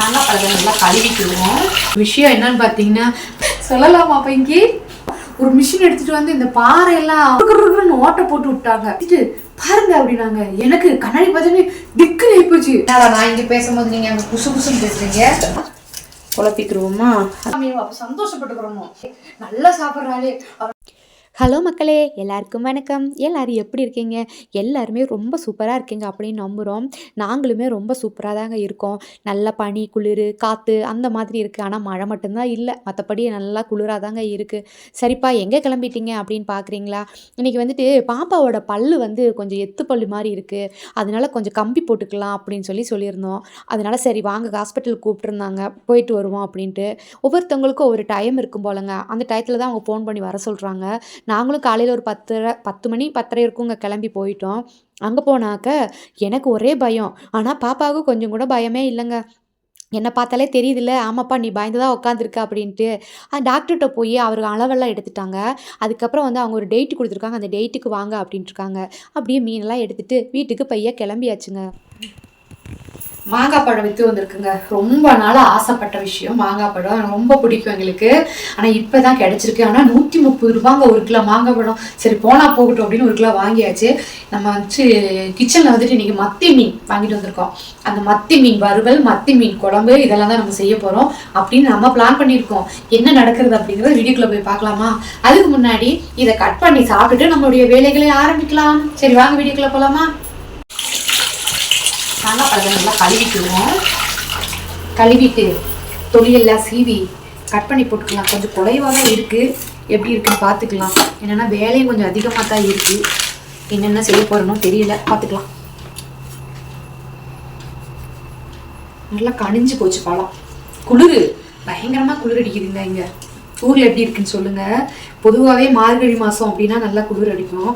நல்லா பழக நல்லா கழுவிக்கிடுவோம் விஷயம் என்னன்னு பார்த்தீங்கன்னா சொல்லலாமா அப்ப இங்கே ஒரு மிஷின் எடுத்துட்டு வந்து இந்த பாறையெல்லாம் குறுகுறுன்னு ஓட்ட போட்டு விட்டாங்க. பாருங்க அப்படின்னாங்க. எனக்கு கண்ணாடி பார்த்தோன்னே திக்கு போச்சு. நான் இங்க பேசும்போது நீங்க அங்க குசு குசுன்னு பேசுறீங்க? குழப்பிக்கிருவோமா? அப்ப சந்தோஷப்பட்டுக்கிறோமோ? நல்லா சாப்பிட்றாளே. ஹலோ மக்களே எல்லாருக்கும் வணக்கம். எல்லோரும் எப்படி இருக்கீங்க? எல்லாருமே ரொம்ப சூப்பராக இருக்கீங்க அப்படின்னு நம்புகிறோம் நாங்களுமே ரொம்ப சூப்பராக தாங்க இருக்கோம். நல்ல பனி குளிர் காற்று அந்த மாதிரி இருக்குது ஆனால் மழை மட்டும்தான் இல்லை. மற்றபடி நல்லா குளிராக தாங்க இருக்குது சரிப்பா எங்கே கிளம்பிட்டீங்க அப்படின்னு பார்க்குறீங்களா இன்றைக்கி வந்துட்டு பாப்பாவோட பல்லு வந்து கொஞ்சம் எத்து பல்லு மாதிரி இருக்குது அதனால கொஞ்சம் கம்பி போட்டுக்கலாம் அப்படின்னு சொல்லி சொல்லியிருந்தோம். அதனால சரி வாங்க ஹாஸ்பிட்டலுக்கு கூப்பிட்டுருந்தாங்க. போயிட்டு வருவோம் அப்படின்ட்டு. ஒவ்வொருத்தவங்களுக்கும் ஒவ்வொரு டைம் இருக்கும் போலங்க. அந்த டயத்தில் தான் அவங்க ஃபோன் பண்ணி வர சொல்கிறாங்க நாங்களும் காலையில் ஒரு பத்தரை பத்து மணி பத்தரை இருக்குங்க கிளம்பி போயிட்டோம். அங்கே போனாக்க எனக்கு ஒரே பயம். ஆனால் பாப்பாவுக்கு கொஞ்சம் கூட பயமே இல்லைங்க. என்னை பார்த்தாலே தெரியுதுல்ல ஆமாப்பா நீ பயந்து தான் உட்காந்துருக்க அப்படின்ட்டு. அந்த டாக்டர்கிட்ட போய் அவர் அளவெல்லாம் எடுத்துட்டாங்க. அதுக்கப்புறம் வந்து அவங்க ஒரு டேட்டு கொடுத்துருக்காங்க. அந்த டேட்டுக்கு வாங்க அப்படின்ட்டு இருக்காங்க. அப்படியே மீனெல்லாம் எடுத்துகிட்டு வீட்டுக்கு பையன் கிளம்பியாச்சுங்க. மாங்காய் பழம் விற்று வந்திருக்குங்க. ரொம்ப நாளாக ஆசைப்பட்ட விஷயம் மாங்காய் பழம். ரொம்ப பிடிக்கும் எங்களுக்கு. ஆனால் இப்போ தான் கிடச்சிருக்கு. ஆனால் நூற்றி முப்பது ரூபாங்க ஒரு கிலோ மாங்காய் பழம். சரி போனால் போகட்டும் அப்படின்னு ஒரு கிலோ வாங்கியாச்சு. நம்ம வந்து கிச்சனில் வந்துட்டு இன்றைக்கி மத்தி மீன் வாங்கிட்டு வந்திருக்கோம். அந்த மத்தி மீன் வறுவல் மத்தி மீன் குழம்பு இதெல்லாம் தான் நம்ம செய்ய போகிறோம் அப்படின்னு நம்ம பிளான் பண்ணியிருக்கோம். என்ன நடக்கிறது அப்படிங்கிறத வீடியோக்குள்ளே போய் பார்க்கலாமா? அதுக்கு முன்னாடி இதை கட் பண்ணி சாப்பிட்டுட்டு நம்மளுடைய வேலைகளை ஆரம்பிக்கலாம். சரி வாங்க வீடியோக்குள்ளே போகலாமா மாங்காய் பழத்தை நல்லா கழுவிக்குவோம் கழுவிட்டு தொழிலெல்லாம் சீவி கட் பண்ணி போட்டுக்கலாம். கொஞ்சம் குறைவாக தான் இருக்குது எப்படி இருக்குன்னு பார்த்துக்கலாம். என்னென்னா வேலையும் கொஞ்சம் அதிகமாக தான் இருக்குது என்னென்ன செய்ய போகிறனோ தெரியல. பார்த்துக்கலாம். நல்லா கனிஞ்சு போச்சு பழம் குளிர். பயங்கரமாக குளிர் அடிக்குதுங்க இங்கே. ஊரில் எப்படி இருக்குன்னு சொல்லுங்கள் பொதுவாகவே மார்கழி மாதம் அப்படின்னா நல்லா குளிர் அடிக்கும்.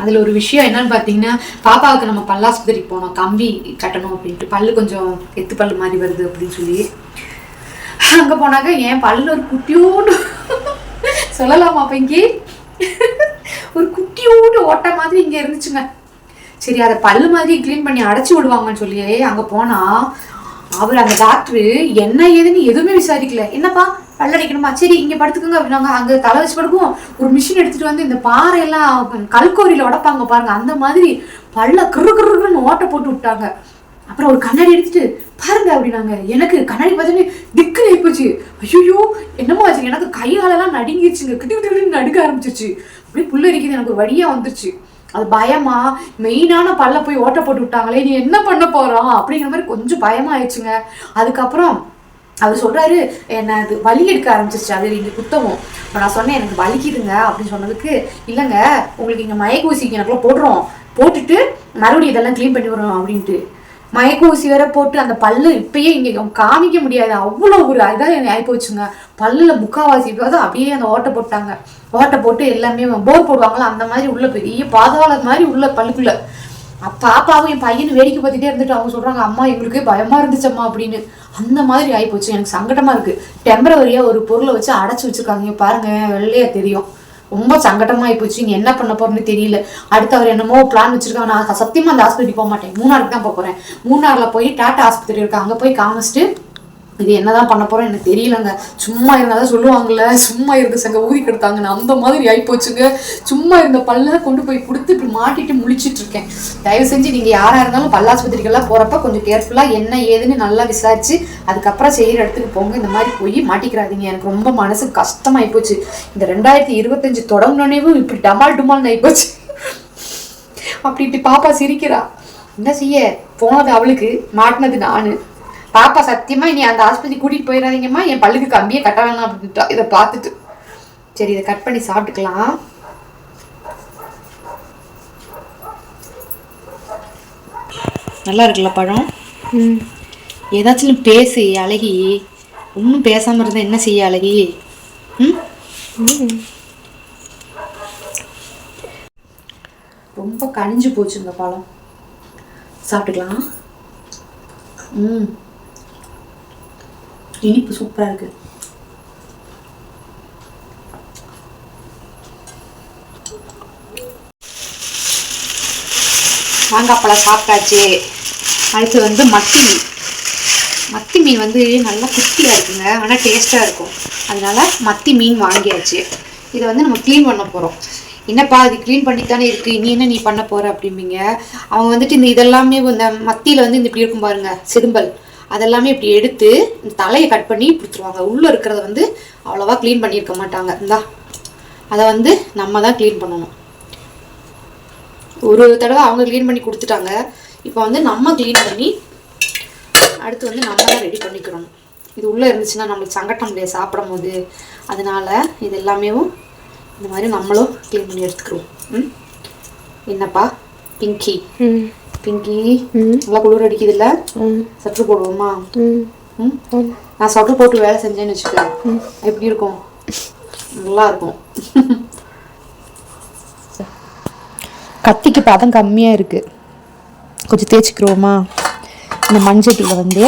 அதில் ஒரு விஷயம் என்னன்னு பார்த்தீங்கன்னா பாப்பாவுக்கு நம்ம பல்லாஸ்பத்திரிக்கு போனோம். கம்பி கட்டணும் அப்படின்ட்டு. பல்லு கொஞ்சம் எத்து பல்லு மாதிரி வருது அப்படின்னு சொல்லி. அங்கே போனாக்க என் பல்லு ஒரு குட்டியோடு சொல்லலாமா அப்போ இங்கே ஒரு குட்டியோடு ஓட்ட மாதிரி இங்கே இருந்துச்சுங்க. சரி அதை பல்லு மாதிரி க்ளீன் பண்ணி அடைச்சி விடுவாங்கன்னு சொல்லி அங்கே போனால் அவர் அந்த டாக்டரு என்ன ஏதுன்னு எதுவுமே விசாரிக்கல. என்னப்பா பல்லடிக்கணுமா சரி இங்க படுத்துக்கோங்க அப்படின்னாங்க அங்க தலை வச்சு படுக்கும் ஒரு மிஷின் எடுத்துட்டு வந்து இந்த பாறையெல்லாம் கல்கோரியில உடைப்பாங்க பாருங்க. அந்த மாதிரி பல்ல கிரு கிருன்னு ஓட்ட போட்டு விட்டாங்க. அப்புறம் ஒரு கண்ணாடி எடுத்துட்டு பாருங்க அப்படின்னாங்க. எனக்கு கண்ணாடி பார்த்தோன்னே திக்கு போச்சு. ஐயோ என்னமோ ஆச்சு. எனக்கு கையாலெல்லாம் நடுங்கிடுச்சுங்க நடுங்கிருச்சுங்க கிட்டி கிட்டு நடுக்க ஆரம்பிச்சிருச்சு. அப்படியே புல்லரிக்குது எனக்கு ஒரு வழியா வந்துருச்சு. அது பயமா? மெயினான பல்ல போய் ஓட்ட போட்டு விட்டாங்களே. நீ என்ன பண்ண போறோம் அப்படிங்கிற மாதிரி கொஞ்சம் பயமா ஆயிடுச்சுங்க அதுக்கப்புறம் அவர் சொல்கிறாரு என்ன அது வலி எடுக்க ஆரம்பிச்சிருச்சு அது இங்கே குத்தவும். இப்போ நான் சொன்னேன் எனக்கு வலிக்குதுங்க அப்படின்னு சொன்னதுக்கு இல்லைங்க உங்களுக்கு இங்கே மயக்க ஊசிக்கு எனக்குலாம் போடுறோம் போட்டுட்டு மறுபடியும் இதெல்லாம் க்ளீன் பண்ணி வரோம் அப்படின்ட்டு. மயக்க ஊசி வேற போட்டு அந்த பல்லு இப்பயே இங்கே காமிக்க முடியாது. அவ்வளோ ஒரு இதாக ஆகி போச்சுங்க. பல்லில் முக்காவாசி தான் அப்படியே அந்த ஓட்டை போட்டாங்க. ஓட்டை போட்டு எல்லாமே போர் போடுவாங்களா? அந்த மாதிரி உள்ள பெரிய பாதாள மாதிரி உள்ள பல்லுக்குள்ள. பாப்பாவும் என் பையனும் வேடிக்கை பார்த்துட்டே இருந்துட்டு அவங்க சொல்றாங்க அம்மா எங்களுக்கு பயமா இருந்துச்சம்மா அப்படின்னு. அந்த மாதிரி ஆகிப்போச்சு எனக்கு சங்கடமா இருக்கு. டெம்பரவரியா ஒரு பொருளை வச்சு அடைச்சு வச்சிருக்காங்க. பாருங்க வெள்ளையா தெரியும். ரொம்ப சங்கடமா போச்சு இங்க என்ன பண்ண போறேன்னு தெரியல. அடுத்து அவர் என்னமோ பிளான் வச்சிருக்காங்க. நான் சத்தியமா அந்த ஆஸ்பத்திரிக்கு போக மாட்டேன். மூணாருக்கு தான் போக போறேன். மூணார்ல போய் டாட்டா ஆஸ்பத்திரி இருக்கு. அங்க போய் காமிச்சிட்டு இது என்னதான் பண்ண போறோம் எனக்கு தெரியலங்க. சும்மா இருந்தாதான் சொல்லுவாங்கல்ல சும்மா இருந்து சங்க ஊதி கெடுத்தாங்கன்னு அந்த மாதிரி ஆயிப்போச்சுங்க. சும்மா இருந்த பல்ல கொண்டு போய் கொடுத்து இப்படி மாட்டிட்டு முழிச்சிட்டு இருக்கேன் தயவு செஞ்சு நீங்க யாரா இருந்தாலும் பல்லாஸ்பத்திரிக்கெல்லாம் போறப்ப கொஞ்சம் கேர்ஃபுல்லா என்ன ஏதுன்னு நல்லா விசாரிச்சு அதுக்கப்புறம் செய்யற இடத்துக்கு போங்க. இந்த மாதிரி போய் மாட்டிக்கிறாதீங்க. எனக்கு ரொம்ப மனசு கஷ்டமாயி போச்சு இந்த ரெண்டாயிரத்தி இருபத்தஞ்சு தொடங்கினேவும் இப்படி டமால் டுமால் ஆயிப்போச்சு. அப்படி இப்படி பாப்பா சிரிக்கிறா. என்ன செய்ய? போனது அவளுக்கு மாட்டினது நானு. பாப்பா சத்தியமா இனி அந்த ஆஸ்பத்திரி கூட்டிட்டு போயிடாதீங்கம்மா என் பல்லுக்கு கம்பியே கட்ட வேணாம் அப்படின்ட்டா. இதை பார்த்துட்டு. சரி இதை கட் பண்ணி சாப்பிட்டுக்கலாம். நல்லா இருக்குல்ல பழம்? ஏதாச்சும் பேசு அழகி. ஒன்றும் பேசாம இருந்தா என்ன செய்ய அழகி? ம். ரொம்ப கனிஞ்சு போச்சு இந்த பழம். சாப்பிட்டுக்கலாம். ம். இனிப்பு சூப்பராக இருக்கு. மாங்காய் பழம் சாப்பிட்டாச்சு. அடுத்து வந்து மத்தி. மீன் மத்தி மீன் வந்து நல்லா குட்டியாக இருக்குங்க. ஆனால் டேஸ்ட்டாக இருக்கும். அதனால மத்தி மீன் வாங்கியாச்சு. இதை வந்து நம்ம க்ளீன் பண்ண போகிறோம் என்னப்பா இது க்ளீன் பண்ணித்தானே இருக்குது இனி என்ன நீ பண்ண போகிற அப்படிம்பீங்க? அவங்க வந்துட்டு இந்த இதெல்லாமே இந்த மத்தியில் வந்து இந்த இப்படி இருக்கும் பாருங்கள் சிறும்பல் அதெல்லாமே இப்படி எடுத்து தலையை கட் பண்ணி கொடுத்துருவாங்க. உள்ளே இருக்கிறத வந்து அவ்வளோவா க்ளீன் பண்ணியிருக்க மாட்டாங்க. இந்தா அதை வந்து நம்ம தான் க்ளீன் பண்ணணும். ஒரு தடவை அவங்க க்ளீன் பண்ணி கொடுத்துட்டாங்க. இப்போ வந்து நம்ம க்ளீன் பண்ணி அடுத்து வந்து நம்ம தான் ரெடி பண்ணிக்கிறோம். இது உள்ளே இருந்துச்சுன்னா நம்மளுக்கு சங்கட்டம் இல்லையா சாப்பிடும் போது அதனால இது எல்லாமே இந்த மாதிரி நம்மளும் க்ளீன் பண்ணி எடுத்துக்கிறோம். ம்? என்னப்பா? பிங்கி. பிங்கி. நல்லா குளிர் அடிக்குதுல்ல? சற்று போடுவோமா? ம். நான் சொட்டர் போட்டு வேலை செஞ்சேன்னு வச்சுக்க. எப்படி இருக்கும்? நல்லா இருக்கும். கத்திக்கு பதம் கம்மியாக இருக்குது கொஞ்சம் தேய்ச்சிக்கிறோமா? இந்த மண்சட்டியில் வந்து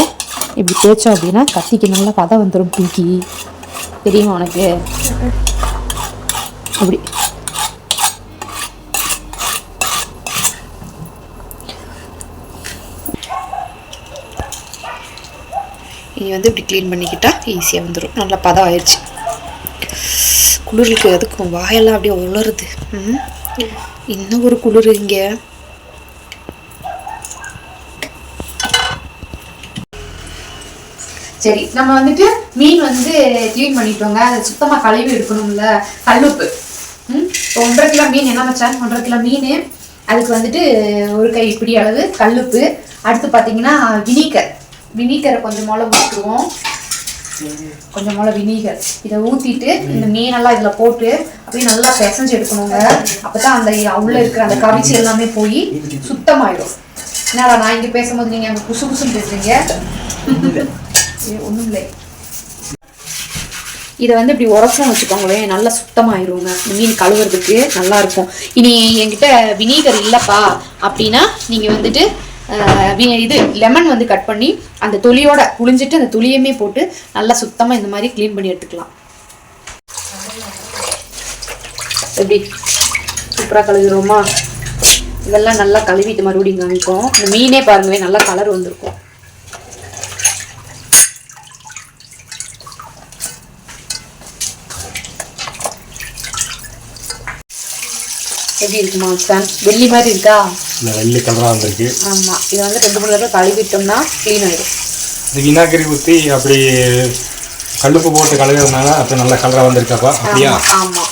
இப்படி தேய்ச்சோம் அப்படின்னா கத்திக்கு நல்ல பதம் வந்துடும் பிங்கி. தெரியுமா உனக்கு? அப்படி. இனி வந்து இப்படி க்ளீன் பண்ணிக்கிட்டா ஈஸியாக வந்துடும் நல்லா பதம் ஆயிடுச்சு குளிருக்கு அதுக்கும் வாயெல்லாம் அப்படியே உலருது. ம் இன்னும் ஒரு குளிர் இங்கே. சரி நம்ம வந்துட்டு மீன் வந்து க்ளீன் பண்ணிட்டோங்க. அதை சுத்தமாக கழுவி எடுக்கணும்ல. கல்லுப்பு. ம்? இப்போ ஒன்றரை கிலோ மீன் என்ன மச்சான்? ஒன்றரை கிலோ மீன். அதுக்கு வந்துட்டு ஒரு கை இப்படி அளவு கல்லுப்பு. அடுத்து பார்த்தீங்கன்னா வினிகர். வினிகரை கொஞ்சம் மிளகு ஊற்றுவோம் கொஞ்சம் மிளகு வினிகர் இதை ஊற்றிட்டு இந்த மீனெல்லாம் இதில் போட்டு அப்படியே நல்லா பிசைஞ்சு எடுக்கணுங்க. அப்போ தான் அந்த உள்ள இருக்கிற அந்த கவிச்சி எல்லாமே போய் சுத்தமாயிடும். என்னடா நான் இங்கே பேசும்போது நீங்கள் அங்கே குசு குசுன்னு பேசுறீங்க? ஒன்றும் இல்லை இதை வந்து இப்படி உரசம் வச்சுக்கோங்களேன் நல்லா சுத்தமாயிருங்க. மீன் கழுவுறதுக்கு நல்லா இருக்கும். இனி என்கிட்ட வினீகர் இல்லைப்பா அப்படின்னா நீங்கள் வந்துட்டு இது லெமன் வந்து கட் பண்ணி அந்த துளியோட புளிஞ்சிட்டு அந்த துளியுமே போட்டு நல்லா சுத்தமாக இந்த மாதிரி க்ளீன் பண்ணி எடுத்துக்கலாம். எப்படி? சூப்பராக கழுவிடுவோமா இதெல்லாம் நல்லா கழுவிட்டு மறுபடியும் காமிப்போம். இந்த மீனே பாருங்களேன் நல்லா கலர் வந்திருக்கும். எப்படி இருக்குமா சார்? வெள்ளி மாதிரி இருக்கா? இந்த வெள்ளை கலராக வந்திருக்கு. ஆமா இதை வந்து ரெண்டு மூணு தடவை கழுவிட்டோம்னா க்ளீன் ஆயிடும். இது வினாக்கரி ஊற்றி அப்படி கல்லுப்பு போட்டு கழுவுறதுனால அப்போ நல்ல கலராக வந்திருக்காப்பா? அப்படியா? ஆமா ஆமா.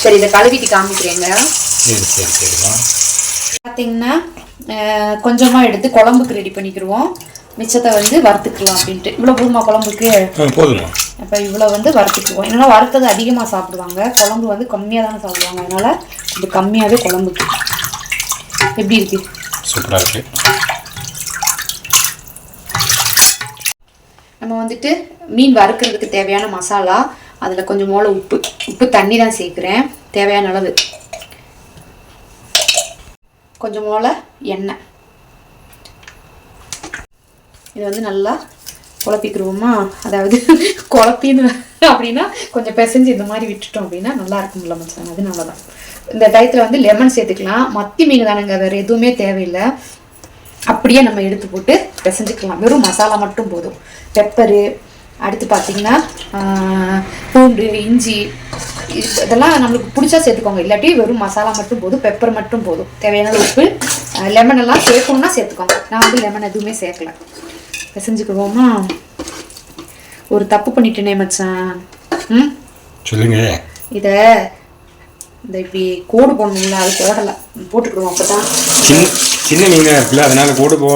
சரி இதை கழுவிட்டு காமிக்கிறேங்க. சரி சரி சரிப்பா. பார்த்தீங்கன்னா அஹ், கொஞ்சமா எடுத்து குழம்புக்கு ரெடி பண்ணிக்கிடுவோம் மிச்சத்தை வந்து வறுத்துக்கலாம் அப்படின்ட்டு. இவ்வளோ போதுமா குழம்புக்கு? போதுமா அப்போ இவ்வளோ வந்து வறுத்துக்குவோம். என்னன்னா வறுத்தது அதிகமாக சாப்பிடுவாங்க. குழம்பு வந்து கம்மியாக தானே சாப்பிடுவாங்க. அதனால இது கம்மியாகவே குழம்புக்கு. எப்படி இருக்கு? சூப்பராக இருக்கு. நம்ம வந்துட்டு மீன் வறுக்கிறதுக்கு தேவையான மசாலா அதில் கொஞ்சம் மோள உப்பு உப்பு தண்ணி தான் சேர்க்குறேன். தேவையான அளவு. கொஞ்சம் மோள எண்ணெய். இது வந்து நல்லா குழப்பிக்கிருவோமா? அதாவது குழப்பின்னு அப்படின்னா கொஞ்சம் பிசைஞ்சு இந்த மாதிரி விட்டுட்டோம் அப்படின்னா நல்லா இருக்கும்ல மச்சான். அதனால தான் இந்த டயத்தில் வந்து லெமன் சேர்த்துக்கலாம். மத்தி மீன் தானேங்க வேறு எதுவுமே தேவையில்லை. அப்படியே நம்ம எடுத்து போட்டு பிசைஞ்சுக்கலாம். வெறும் மசாலா மட்டும் போதும். பெப்பரு அடுத்து பார்த்தீங்கன்னா பூண்டு இஞ்சி இது- இதெல்லாம் நம்மளுக்கு பிடிச்சா சேர்த்துக்கோங்க. இல்லாட்டி வெறும் மசாலா மட்டும் போதும் பெப்பர் மட்டும் போதும். தேவையான உப்பு லெமன் எல்லாம் சேர்க்கணும்னா சேர்த்துக்கோங்க. நான் வந்து லெமன் எதுவுமே சேர்க்கல. பிசைஞ்சுக்குவோமா? ஒரு தப்பு பண்ணிட்டேனே மச்சான். ம்? சொல்லுங்க. இதை இந்த இப்படி கோடு போடணும்ல அது போடலை. போட்டுக்கிடுவோம் அப்போ தான் சின்ன சின்ன மீனாக இருக்குல்ல அதனால கூடு போ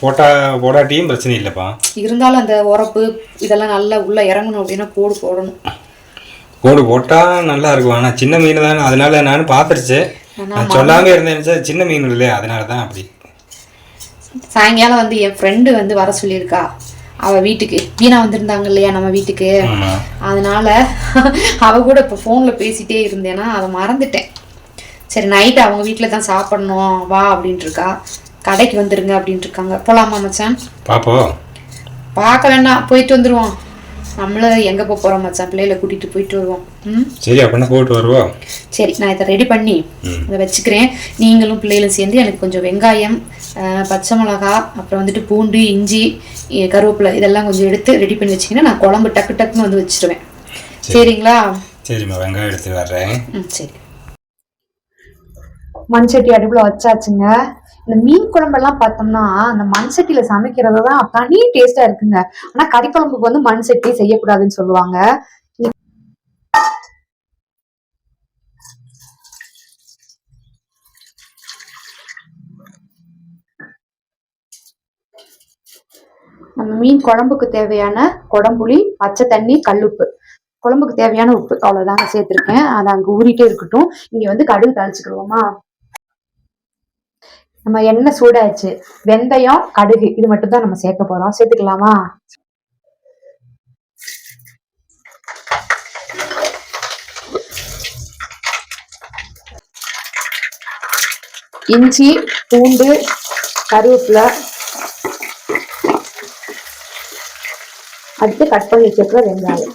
போட்டா போடாட்டியும் பிரச்சனை இல்லைப்பா. இருந்தாலும் அந்த உரப்பு இதெல்லாம் நல்லா உள்ள இறங்கணும் அப்படின்னா கோடு போடணும். கோடு போட்டால் நல்லா இருக்கும். ஆனால் சின்ன மீன் தானே அதனால நான் பார்த்துருச்சு. நான் சொல்லாமல் இருந்தேன் சின்ன மீன் இல்லையா அதனால தான் அப்படி. சாயங்காலம் வந்து என் ஃப்ரெண்டு வந்து வர சொல்லியிருக்கா. அவ வீட்டுக்கு. வீணா வந்திருந்தாங்க இல்லையா நம்ம வீட்டுக்கு? அதனால அவ கூட இப்போ ஃபோனில் பேசிட்டே இருந்தேன்னா அதை மறந்துட்டேன். சரி நைட்டு அவங்க வீட்டில் தான் சாப்பிடணும் வா அப்படின்ட்டு இருக்கா. கடைக்கு வந்துருங்க அப்படின்ட்டு இருக்காங்க. போலாமா மச்சான்? பாப்போ பார்க்கலன்னா போயிட்டு வந்துருவோம். நம்மளும் எங்கே போக போகிறோம் மச்சான்? பிள்ளைகளை கூட்டிகிட்டு போயிட்டு வருவோம். ம்? சரி அப்படின்னா போட்டு வருவோம் சரி நான் இதை ரெடி பண்ணி. இதை வச்சுக்கிறேன். நீங்களும் பிள்ளைகளும் சேர்ந்து எனக்கு கொஞ்சம் வெங்காயம் பச்சை மிளகா அப்புறம் வந்துட்டு பூண்டு இஞ்சி கருவேப்பிலை இதெல்லாம் கொஞ்சம் எடுத்து ரெடி பண்ணி வச்சிங்கன்னா நான் குழம்பு டக்கு டக்குன்னு வந்து வச்சிருவேன். சரிங்களா? சரிம்மா வெங்காயம் எடுத்து வர்றேன். ம் சரி. மண் சட்டி அடுப்பில் வச்சாச்சுங்க. இந்த மீன் குழம்பெல்லாம் பார்த்தோம்னா அந்த மண் சட்டியில சமைக்கிறது தான் தனி டேஸ்டா இருக்குங்க. ஆனா கறி குழம்புக்கு வந்து மண் சட்டி செய்யக்கூடாதுன்னு சொல்லுவாங்க. நம்ம மீன் குழம்புக்கு தேவையான குடம்புளி பச்சை தண்ணி கல்லுப்பு. குழம்புக்கு தேவையான உப்பு. அவ்வளோதாங்க சேர்த்துருக்கேன். அதை அங்கே ஊறிட்டே இருக்கட்டும். இங்க வந்து கடுகு தாளிச்சுக்கிடுவோமா? நம்ம எண்ணெய் சூடாச்சு வெந்தயம் கடுகு இது மட்டும் தான் நம்ம சேர்க்க போறோம். சேர்த்துக்கலாமா? இஞ்சி பூண்டு கருவேப்பிலை. அடுத்து கட் பண்ணி வச்சிருக்கிற வெங்காயம்.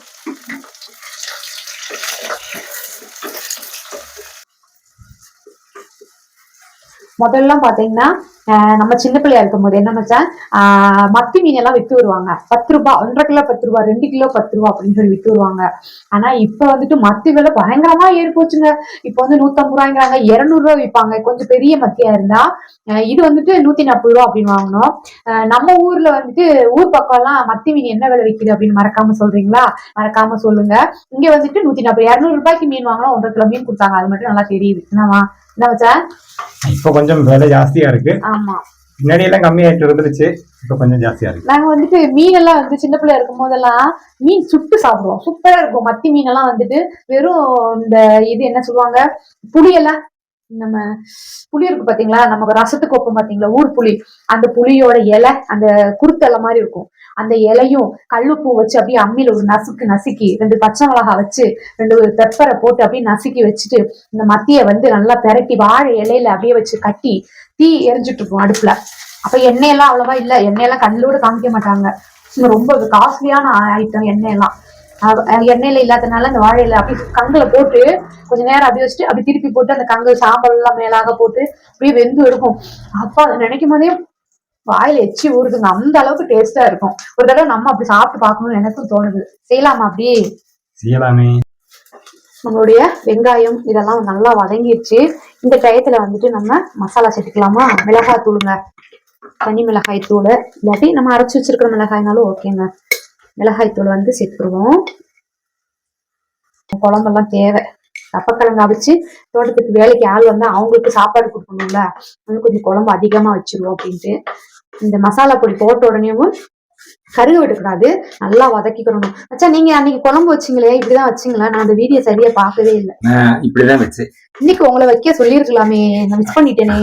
முதல்ல பாத்தீங்கன்னா நம்ம சின்ன பிள்ளையா இருக்கும் போது என்ன மச்சான் ஆஹ் மத்தி மீன் எல்லாம் வித்து வருவாங்க. பத்து ரூபாய் ஒன்றரை கிலோ பத்து ரூபாய் ரெண்டு கிலோ பத்து ரூபாய் அப்படின்னு சொல்லி வித்து வருவாங்க. ஆனா இப்ப வந்துட்டு மத்தி விலை பயங்கரமா ஏறி போச்சுங்க. இப்ப வந்து நூத்தம்பது ரூபாய்ங்கிறாங்க இருநூறு ரூபாய் விற்பாங்க. கொஞ்சம் பெரிய மத்தியா இருந்தா இது வந்துட்டு நூத்தி நாற்பது ரூபா அப்படின்னு வாங்கினோம் ஆஹ் நம்ம ஊர்ல வந்துட்டு ஊர் பக்கம் எல்லாம் மத்தி மீன் என்ன விலை விக்குது அப்படின்னு மறக்காம சொல்றீங்களா? மறக்காம சொல்லுங்க. இங்க வந்துட்டு நூத்தி நாற்பது இருநூறு ரூபாய்க்கு மீன் வாங்கினோம் ஒன்றரை கிலோ மீன் கொடுத்தாங்க. அது மட்டும் நல்லா தெரியுது. என்னவா என்ன மச்சான்? இப்போ கொஞ்சம் விலை ஜாஸ்தியா இருக்கு. ஆமா. முன்னாடி எல்லாம் கம்மியாயிட்டு இருந்துருச்சு இப்போ கொஞ்சம் ஜாஸ்தியா இருக்கு. நாங்க வந்துட்டு மீன் எல்லாம் வந்து சின்ன பிள்ளையா இருக்கும் போதெல்லாம் மீன் சுட்டு சாப்பிடுவோம். சூப்பரா இருக்கும். மத்தி மீன் எல்லாம் வந்துட்டு வெறும் இந்த இது என்ன சொல்லுவாங்க? புளியெல்லாம் நம்ம புளி இருக்கு பாத்தீங்களா? நமக்கு ரசத்துக்கு வைப்போம் பாத்தீங்களா? ஊர் புளி அந்த புளியோட இலை அந்த குருத்தலை மாதிரி இருக்கும். அந்த இலையும் கல்லுப்பூ வச்சு அப்படியே அம்மியில ஒரு நசுக்கு நசுக்கி ரெண்டு பச்சை மிளகா வச்சு ரெண்டு ஒரு பெப்பரை போட்டு அப்படியே நசுக்கி வச்சுட்டு இந்த மத்திய வந்து நல்லா பெரட்டி வாழை இலையில அப்படியே வச்சு கட்டி தீ எரிஞ்சிட்டு இருக்கும் அடுப்புல. அப்ப எண்ணெயெல்லாம் அவ்வளவா இல்ல. எண்ணெயெல்லாம் கல்லோடு காமிக்க மாட்டாங்க. ரொம்ப காஸ்ட்லியான ஐட்டம் எண்ணெயெல்லாம். அது- எண்ணெயில இல்லாதனால அந்த வாழையில அப்படியே கங்குல போட்டு கொஞ்ச நேரம் அப்படியே வச்சுட்டு அப்படி திருப்பி போட்டு அந்த கங்கு சாம்பல் எல்லாம் மேலாக போட்டு அப்படியே வெந்து இருக்கும். அப்பா அதை நினைக்கும் போதே வாயில எச்சி ஊறுதுங்க அந்த அளவுக்கு டேஸ்டா இருக்கும். ஒரு தடவை நம்ம அப்படி சாப்பிட்டு பார்க்கணும்னு எனக்கும் தோணுது. செய்யலாமா அப்படி? செய்யலாமே. நம்மளுடைய வெங்காயம் இதெல்லாம் நல்லா வதங்கிடுச்சு இந்த டயத்துல வந்துட்டு நம்ம மசாலா சேர்த்துக்கலாமா? மிளகாய் தூளுங்க. தனி மிளகாய் தூள். இல்லாட்டி நம்ம அரைச்சி வச்சிருக்கிற மிளகாய்னாலும் ஓகேங்க. மிளகாய் தூள் வந்து சேர்த்துருவோம். குழம்பெல்லாம் தேவை. கப்பக்கிழங்கு அவிச்சு தோட்டத்துக்கு வேலைக்கு ஆள் வந்தா அவங்களுக்கு சாப்பாடு கொடுக்கணும்ல. இன்னும் கொஞ்சம் குழம்பு அதிகமா வச்சிருவோம் அப்படின்ட்டு. இந்த மசாலா பொடி போட்ட உடனேவும் கருக விடக்கூடாது. நல்லா வதக்கிக்கணும். அச்சா நீங்க அன்னைக்கு குழம்பு வச்சீங்களே இப்படிதான் வச்சீங்களா? நான் அந்த வீடியோ சரியா பார்க்கவே இல்லை. இப்படிதான் வச்சு. இன்னைக்கு உங்களை வைக்க சொல்லியிருக்கலாமே. நான் மிஸ் பண்ணிட்டேனே.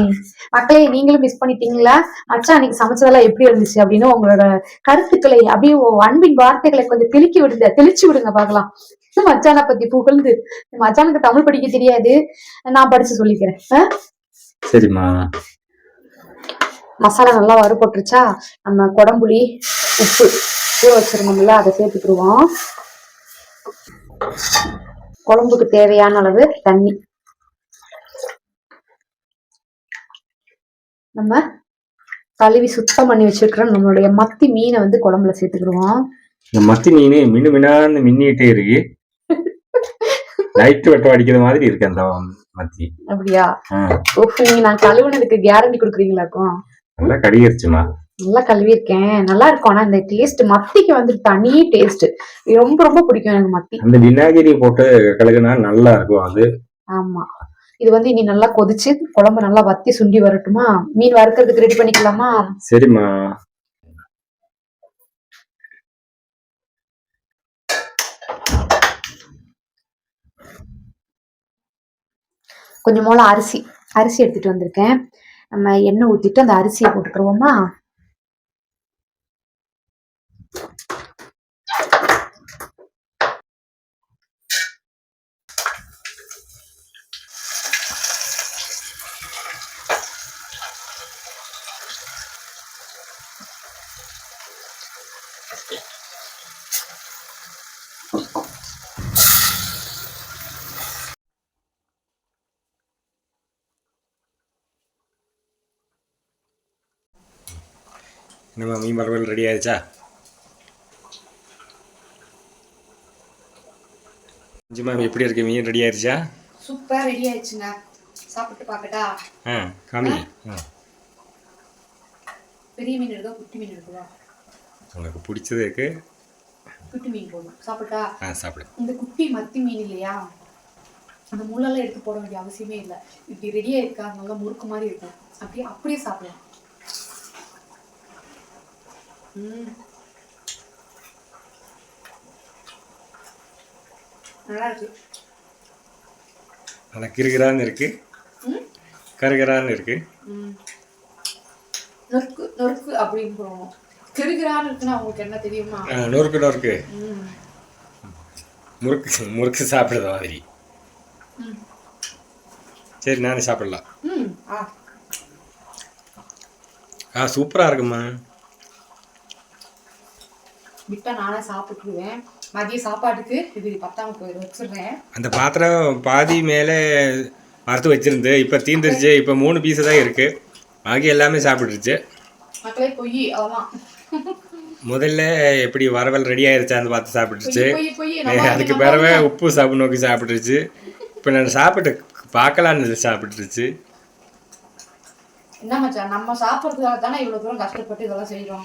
மக்களே நீங்களும் மிஸ் பண்ணிட்டீங்களா? மச்சான் அன்னைக்கு சமைச்சதெல்லாம் எப்படி இருந்துச்சு அப்படின்னு உங்களோட கருத்துக்களை அப்படியே அன்பின் வார்த்தைகளை கொஞ்சம் தெளிக்கி விடுங்க தெளிச்சு விடுங்க பார்க்கலாம். மச்சானை பத்தி புகழ்ந்து மச்சானுக்கு தமிழ் படிக்க தெரியாது. நான் படிச்சு சொல்லிக்கிறேன்? சரிம்மா. மசாலா நல்லா வறுபட்டுருச்சா? நம்ம குடம்புளி உப்பு ஊற வச்சிருந்தோம்ல அதை சேர்த்துக்கிடுவோம். குழம்புக்கு தேவையான அளவு தண்ணி. நம்ம கழுவி சுத்தம் பண்ணி வச்சிருக்கிற நம்மளுடைய மத்தி மீனை வந்து குழம்புல சேர்த்துக்கிடுவோம். இந்த மத்தி மீன் மின்னு மின்னான்னு மின்னிட்டே இருக்கு. நைட்டு வெட்டம் அடிக்கிற மாதிரி இருக்கு அந்த மத்தி. அப்படியா? நீங்க நான் கழுவுனதுக்கு கேரண்டி கொடுக்குறீங்களாக்கும்? நல்லா கடிகிருச்சுமா நல்லா கழுவி இருக்கேன் நல்லா இருக்கும். ஆனா இந்த டேஸ்ட் மத்திக்கு வந்து தனி டேஸ்ட் ரொம்ப ரொம்ப பிடிக்கும் எனக்கு மத்தி. அந்த விநாயகரி போட்டு கழுகுனா நல்லா இருக்கும் அது. ஆமா. இது வந்து இனி நல்லா கொதிச்சு குழம்பு நல்லா வத்தி சுண்டி வரட்டுமா? மீன் வறுக்கிறதுக்கு ரெடி பண்ணிக்கலாமா? சரிம்மா. கொஞ்சம் போல அரிசி அரிசி எடுத்துட்டு வந்திருக்கேன். நம்ம எண்ணெய் ஊற்றிட்டு அந்த அரிசியை போட்டுக்கிடுவோமா நம்ம மீன் வறுவல் ரெடி ஆயிடுச்சா? அஞ்சு மேம் எப்படி இருக்கு? மீன் ரெடி ஆயிடுச்சா? சூப்பரா ரெடி ஆயிடுச்சுங்க சாப்பிட்டு பார்க்கட்டா? ஆ காமி பெரிய மீன் எடுக்கா குட்டி மீன் எடுக்குதா உனக்கு பிடிச்சது இருக்கு குட்டி மீன் போடணும் சாப்பிட்டா? ஆ சாப்பிடு. இந்த குட்டி மத்தி மீன் இல்லையா? அந்த முள்ளெல்லாம் எடுத்து போட வேண்டிய அவசியமே இல்லை. இப்படி ரெடியாக இருக்கா? நல்லா முறுக்கு மாதிரி இருக்கும். அப்படியே அப்படியே சாப்பிடலாம். நல்லா இருக்கு கிருகிரான்னு இருக்கு. ம்? கருகரான்னு இருக்கு. நொறுக்கு நொறுக்கு அப்படின்னு போகணும் கிருகிரான்னு இருக்குன்னா உங்களுக்கு என்ன தெரியுமா? நொறுக்கு நொறுக்கு. முறுக்கு முறுக்கு சாப்பிடுற மாதிரி. சரி நானே சாப்பிடலாம். ஆ சூப்பராக இருக்குமா விட்டா நானே சாப்பிட்டுருவேன் மதிய சாப்பாட்டுக்கு இது பத்தாம போய் வச்சிடுறேன். அந்த பாத்திரம் பாதி மேலே வறுத்து வச்சிருந்து இப்போ தீந்துருச்சு இப்போ மூணு பீஸு தான் இருக்குது பாக்கி எல்லாமே சாப்பிட்டுருச்சு. மக்களே பொய் அதான் முதல்ல எப்படி வரவல் ரெடி ஆயிருச்சான்னு பார்த்து சாப்பிட்டுருச்சு. அதுக்கு பிறவே உப்பு சாப்பிட்டு நோக்கி சாப்பிட்டுருச்சு. இப்போ நான் சாப்பிட்டு பார்க்கலான்னு சாப்பிட்டுருச்சு. என்ன மச்சான் நம்ம சாப்பிட்றதுக்காக தானே இவ்வளவு தூரம் கஷ்டப்பட்டு இதெல்லாம் செய்றோம்?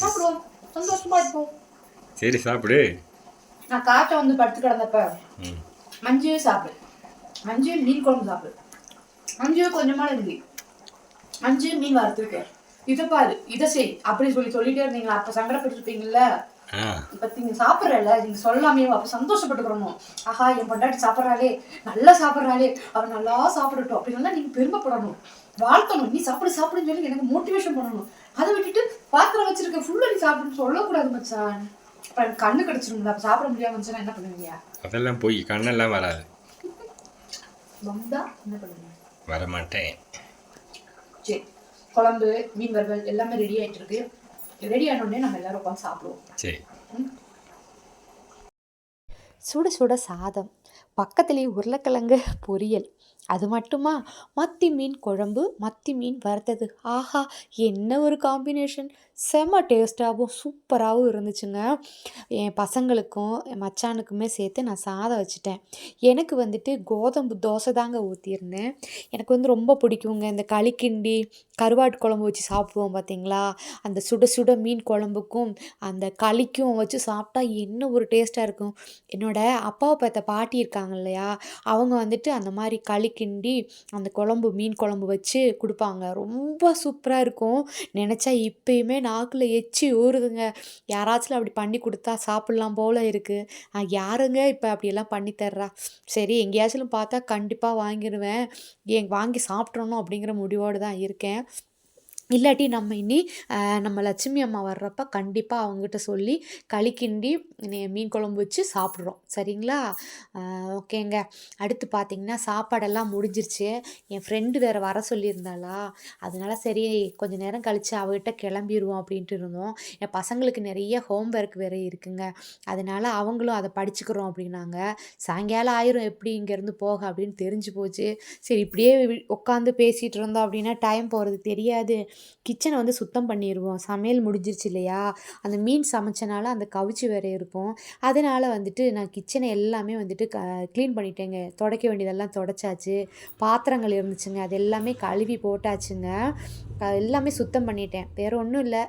சாப்பிடுவோம். சந்தோஷமா இருப்போம். சரி சாப்பிடு. நான் காய்ச்ச வந்து படுத்து கிடந்தப்ப மஞ்சு சாப்பிடு. மஞ்சு மீன் குழம்பு சாப்பிடு. மஞ்சு கொஞ்சமா இருக்கு மஞ்சு மீன் வறுத்துருக்க இதை பாரு இதை செய். அப்படி சொல்லி சொல்லிட்டே இருந்தீங்களா? அப்ப சங்கடப்பட்டிருப்பீங்கல்ல? இப்ப நீங்க சாப்பிடுறல நீங்க சொல்லாமே அப்ப சந்தோஷப்பட்டுக்கிறணும் ஆஹா என் பொண்டாட்டி சாப்பிட்றாளே. நல்லா சாப்பிட்றாளே. அவ நல்லா சாப்பிடட்டும். அப்படின்னா நீங்க பெருமைப்படணும். வாழ்த்தணும். நீ சாப்பிடு சாப்பிடுன்னு சொல்லி எனக்கு மோட்டிவேஷன் பண்ணணும். அதை விட்டுட்டு பாத்திரம் வச்சிருக்க ஃபுல்லா நீ சாப்பிடுன்னு சொல்லக்கூடாது மச்சான். அப்ப எனக்கு கண்ணு கிடைச்சிருங்களா அப்ப சாப்பிட முடியாம இருந்துச்சுன்னா என்ன பண்ணுவீங்க? அதெல்லாம் போய் கண்ணெல்லாம் வராது. வந்தா என்ன பண்ணுவீங்க? வர மாட்டேன் சரி குழம்பு மீன் வறுவல் எல்லாமே ரெடி ஆயிட்டு இருக்கு. ரெடி ஆனோடனே நம்ம எல்லாரும் உட்காந்து சாப்பிடுவோம். சரி. சுட சுட சாதம் பக்கத்துலேயே உருளைக்கிழங்கு பொரியல் அது மட்டுமா? மத்தி மீன் குழம்பு மத்தி மீன் வறுத்தது. ஆஹா என்ன ஒரு காம்பினேஷன் செம்ம டேஸ்ட்டாகவும் சூப்பராகவும் இருந்துச்சுங்க. என் பசங்களுக்கும் என் மச்சானுக்குமே சேர்த்து நான் சாதம் வச்சுட்டேன். எனக்கு வந்துட்டு கோதம்பு தோசை தாங்க ஊற்றியிருந்தேன் எனக்கு வந்து ரொம்ப பிடிக்குங்க. இந்த களிக்கிண்டி கருவாட்டு குழம்பு வச்சு சாப்பிடுவோம் பார்த்தீங்களா? அந்த சுட சுட மீன் குழம்புக்கும் அந்த களிக்கும் வச்சு சாப்பிட்டா என்ன ஒரு டேஸ்ட்டாக இருக்கும். என்னோட அப்பாவை பார்த்த பாட்டி இருக்காங்க இல்லையா? அவங்க வந்துட்டு அந்த மாதிரி களி கிண்டி அந்த குழம்பு மீன் குழம்பு வச்சு கொடுப்பாங்க. ரொம்ப சூப்பராக இருக்கும். நினச்சா இப்பயுமே நாக்கில் எச்சி ஊறுதுங்க. யாராச்சும் அப்படி பண்ணி கொடுத்தா சாப்பிட்லாம் போல இருக்குது யாருங்க இப்போ அப்படியெல்லாம் பண்ணி தர்றா? சரி எங்கேயாச்சும் பார்த்தா கண்டிப்பாக வாங்கிடுவேன் ஏன் வாங்கி சாப்பிட்றணும் அப்படிங்கிற முடிவோடு தான் இருக்கேன். இல்லாட்டி நம்ம இனி நம்ம லட்சுமி அம்மா வர்றப்ப கண்டிப்பாக அவங்ககிட்ட சொல்லி களி கிண்டி மீன் குழம்பு வச்சு சாப்பிட்றோம். சரிங்களா? ஓகேங்க. அடுத்து பார்த்தீங்கன்னா சாப்பாடெல்லாம் முடிஞ்சிருச்சு. என் ஃப்ரெண்டு வேறு வர சொல்லியிருந்தாளா? அதனால சரி கொஞ்சம் நேரம் கழித்து அவகிட்ட கிளம்பிடுவோம் அப்படின்ட்டு இருந்தோம். என் பசங்களுக்கு நிறைய ஹோம்ஒர்க் வேறு இருக்குங்க. அதனால அவங்களும் அதை படிச்சுக்கிறோம் அப்படின்னாங்க. சாயங்காலம் ஆயிரும் எப்படி இங்கேருந்து போக அப்படின்னு தெரிஞ்சு போச்சு. சரி இப்படியே உட்காந்து பேசிகிட்டு இருந்தோம் அப்படின்னா டைம் போகிறது தெரியாது. கிச்சனை வந்து சுத்தம் பண்ணிடுவோம் சமையல் முடிஞ்சிருச்சு இல்லையா? அந்த மீன் சமைச்சனால அந்த கவிச்சி வேறே இருக்கும் அதனால் வந்துட்டு நான் கிச்சனை எல்லாமே வந்துட்டு க க்ளீன் பண்ணிட்டேங்க. துடைக்க வேண்டியதெல்லாம் துடைச்சாச்சு. பாத்திரங்கள் இருந்துச்சுங்க. அது எல்லாமே கழுவி போட்டாச்சுங்க. எல்லாமே சுத்தம் பண்ணிட்டேன். வேறு ஒன்றும் இல்லை.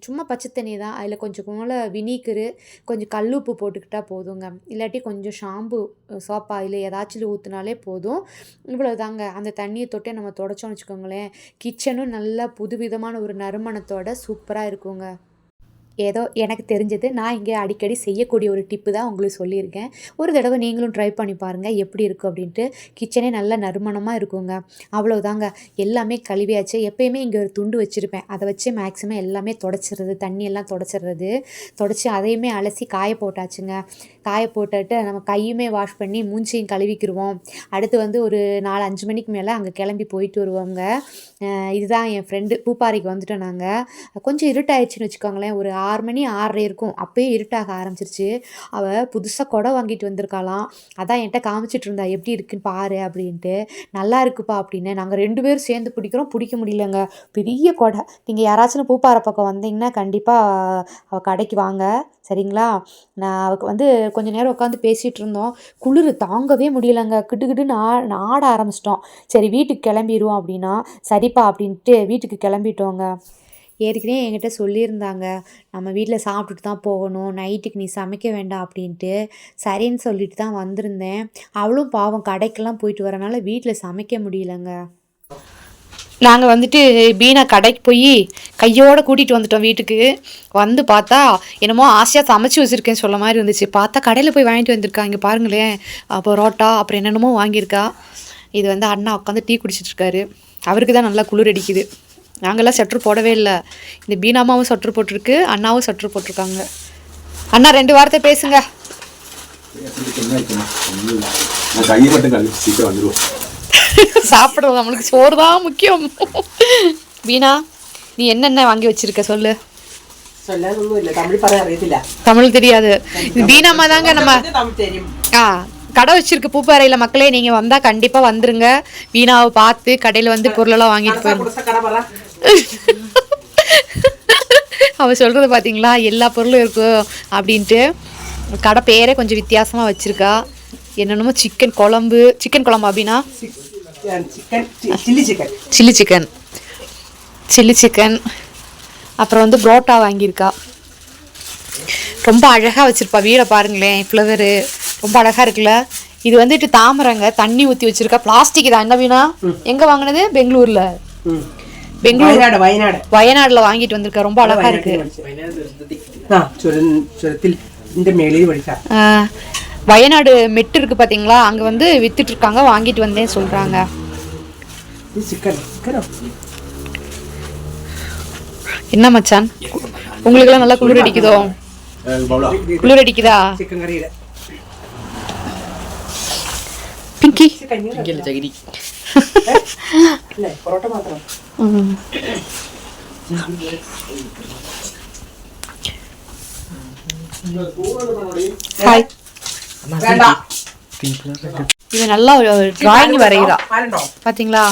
சும்மா பச்சை தண்ணி தான். அதில் கொஞ்சம் போல வினிகரு கொஞ்சம் கல்லுப்பு போட்டுக்கிட்டால் போதுங்க. இல்லாட்டி கொஞ்சம் ஷாம்பு சோப் ஆயில் ஏதாச்சும் ஊற்றினாலே போதும். இவ்வளோதாங்க அந்த தண்ணியை தொட்டே நம்ம தொடச்சோம்னு வச்சுக்கோங்களேன். கிச்சனும் நல்லா புதுவிதமான ஒரு நறுமணத்தோட சூப்பராக இருக்குங்க. ஏதோ எனக்கு தெரிஞ்சது நான் இங்கே அடிக்கடி செய்யக்கூடிய ஒரு டிப்பு தான் உங்களுக்கு சொல்லியிருக்கேன். ஒரு தடவை நீங்களும் ட்ரை பண்ணி பாருங்கள் எப்படி இருக்கும் அப்படின்ட்டு. கிச்சனே நல்ல நறுமணமாக இருக்குங்க. அவ்வளோதாங்க எல்லாமே கழுவியாச்சு. எப்போயுமே இங்கே ஒரு துண்டு வச்சுருப்பேன். அதை வச்சு மேக்ஸிமம் எல்லாமே தொடச்சிடுறது தண்ணியெல்லாம் தொடச்சிடுறது. தொடச்சி அதையுமே அலசி காய போட்டாச்சுங்க. காய போட்டுட்டு நம்ம கையுமே வாஷ் பண்ணி மூஞ்சியும் கழுவிக்கிருவோம். அடுத்து வந்து ஒரு நாலு அஞ்சு மணிக்கு மேலே அங்கே கிளம்பி போயிட்டு வருவோங்க. இதுதான் என் ஃப்ரெண்டு பூப்பாறைக்கு வந்துட்டோம் நாங்கள் கொஞ்சம் இருட்டாயிடுச்சுன்னு வச்சுக்கோங்களேன். ஒரு ஆறு மணி ஆறரை இருக்கும். அப்பயே இருட்டாக ஆரம்பிச்சிருச்சு. அவள் புதுசாக குடம் வாங்கிட்டு வந்திருக்காளாம். அதான் என்கிட்ட காமிச்சிட்டு இருந்தா எப்படி இருக்குன்னு பாரு அப்படின்ட்டு. நல்லா இருக்குப்பா அப்படின்னு. நாங்கள் ரெண்டு பேரும் சேர்ந்து பிடிக்கிறோம். பிடிக்க முடியலங்க. பெரிய கொடை. நீங்கள் யாராச்சும் பூப்பாறை பக்கம் வந்தீங்கன்னா கண்டிப்பாக அவள் கடைக்கு வாங்க. சரிங்களா? நான் அவக்கு வந்து கொஞ்ச நேரம் உட்காந்து பேசிகிட்டு இருந்தோம். குளிர் தாங்கவே முடியலங்க. கிட்டுக்கிட்டுன்னு ஆ ஆட ஆரம்பிச்சிட்டோம். சரி வீட்டுக்கு கிளம்பிடுவோம் அப்படின்னா சரிப்பா அப்படின்ட்டு வீட்டுக்கு கிளம்பிட்டோங்க. ஏற்கனவே என்கிட்ட சொல்லியிருந்தாங்க நம்ம வீட்டில் சாப்பிட்டுட்டு தான் போகணும் நைட்டுக்கு நீ சமைக்க வேண்டாம் அப்படின்ட்டு. சரின்னு சொல்லிட்டு தான் வந்திருந்தேன். அவளும் பாவம் கடைக்கெல்லாம் போயிட்டு வரனால வீட்டில் சமைக்க முடியலங்க. நாங்கள் வந்துட்டு பீனா கடைக்கு போய் கையோடு கூட்டிகிட்டு வந்துட்டோம் வீட்டுக்கு. வந்து பார்த்தா என்னமோ ஆசையாக சமைச்சு வச்சுருக்கேன்னு சொல்ல மாதிரி இருந்துச்சு பார்த்தா கடையில் போய் வாங்கிட்டு வந்திருக்கா இங்கே பாருங்களேன். பரோட்டா அப்புறம் என்னென்னமோ வாங்கியிருக்கா. இது வந்து அண்ணா உட்காந்து டீ குடிச்சிட்ருக்காரு அவருக்கு தான் நல்லா குளிர் அடிக்குது. நாங்கள்லாம் சட்ரு போடவே இல்லை. இந்த பீனாமாவும் சட்ரு போட்டிருக்கு அண்ணாவும் சட்ரு போட்டிருக்காங்க. அண்ணா ரெண்டு வாரத்தை பேசுங்க. சாப்பிட்றது நம்மளுக்கு சோறு தான் முக்கியம். வீணா நீ என்னென்ன வாங்கி வச்சிருக்க சொல்லு. தமிழ் தெரியாது. பீனாமா தாங்க நம்ம ஆ கடை வச்சிருக்கு பூப்பாறையில் மக்களே நீங்கள் வந்தால் கண்டிப்பாக வந்துருங்க. வீணாவை பார்த்து கடையில வந்து பொருளெல்லாம் வாங்கிட்டு போயிருங்க அவள் சொல்கிறது பார்த்தீங்களா எல்லா பொருளும் இருக்கும் அப்படின்ட்டு. கடை பேரே கொஞ்சம் வித்தியாசமாக வச்சுருக்கா. என்னென்னமோ சிக்கன் குழம்பு. சிக்கன் குழம்பு அப்படின்னா? Chilli chicken chilli chicken chilli chicken அப்புறம் வந்து புரோட்டா வாங்கியிருக்கா. ரொம்ப அழகாக வச்சுருப்பா. வீடை பாருங்களேன் ஃப்ளவரு ரொம்ப அழகாக இருக்குல்ல. இது வந்துட்டு தாமரைங்க தண்ணி ஊற்றி வச்சுருக்கா. பிளாஸ்டிக் தான் என்ன வீணா? எங்கே வாங்கினது? பெங்களூரில். பெங்களூர் വയനാട് വയനാട് வயநாடில் வாங்கிட்டு வந்திருக்கா ரொம்ப அழகாக இருக்கு ആ ചുര ചുരത്തിൽ ഇതിന്റെ മേളിൽ പഠിച്ച ஆ, வயநாடு மெட்டு இருக்கு பார்த்தீங்களா அங்கே வந்து வித்துட்டு இருக்காங்க வாங்கிட்டு வந்தேன் சொல்கிறாங்க ചിക്കൻ ചിക്കനോ என்ன மச்சான் உங்களுக்கெல்லாம் நல்லா குளிர் அடிக்குதோ பவுலா குளிர் அடிக்குதா ചിക്കൻ കറിയുടെ பிங்கி അല്ലേ പൊറോട്ട മാത്രം ஹாய் வேண்டாம் இது நல்லா ஒரு டிராயிங் வரைகிறா. பாத்தீங்களா?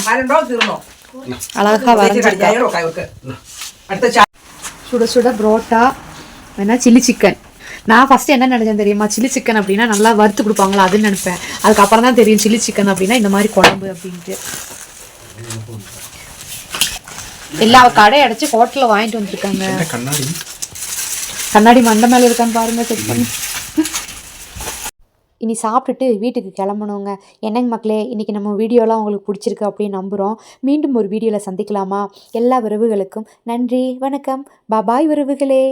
அழகா வரைஞ்சிருக்கா. சுட சுட புரோட்டா வேணா சில்லி சிக்கன். நான் ஃபஸ்ட்டு என்ன நினச்சேன் தெரியுமா? சில்லி சிக்கன் அப்படின்னா நல்லா வறுத்து கொடுப்பாங்களா? அதுன்னு நினைப்பேன். அதுக்கப்புறம் தான் தெரியும் சில்லி சிக்கன் அப்படின்னா இந்த மாதிரி குழம்பு அப்படின்ட்டு. எல்லா கடை அடைச்சு ஹோட்டலில் வாங்கிட்டு வந்திருக்காங்க. கண்ணாடி? கண்ணாடி மண்டை மேலே இருக்கான்னு பாருங்க செக் பண்ணி. இனி சாப்பிட்டுட்டு வீட்டுக்கு கிளம்பணுங்க. என்னங்க மக்களே இன்றைக்கி நம்ம வீடியோலாம் உங்களுக்கு பிடிச்சிருக்கு அப்படின்னு நம்புகிறோம் மீண்டும் ஒரு வீடியோவில் சந்திக்கலாமா? எல்லா உறவுகளுக்கும் நன்றி வணக்கம். பாபாய் உறவுகளே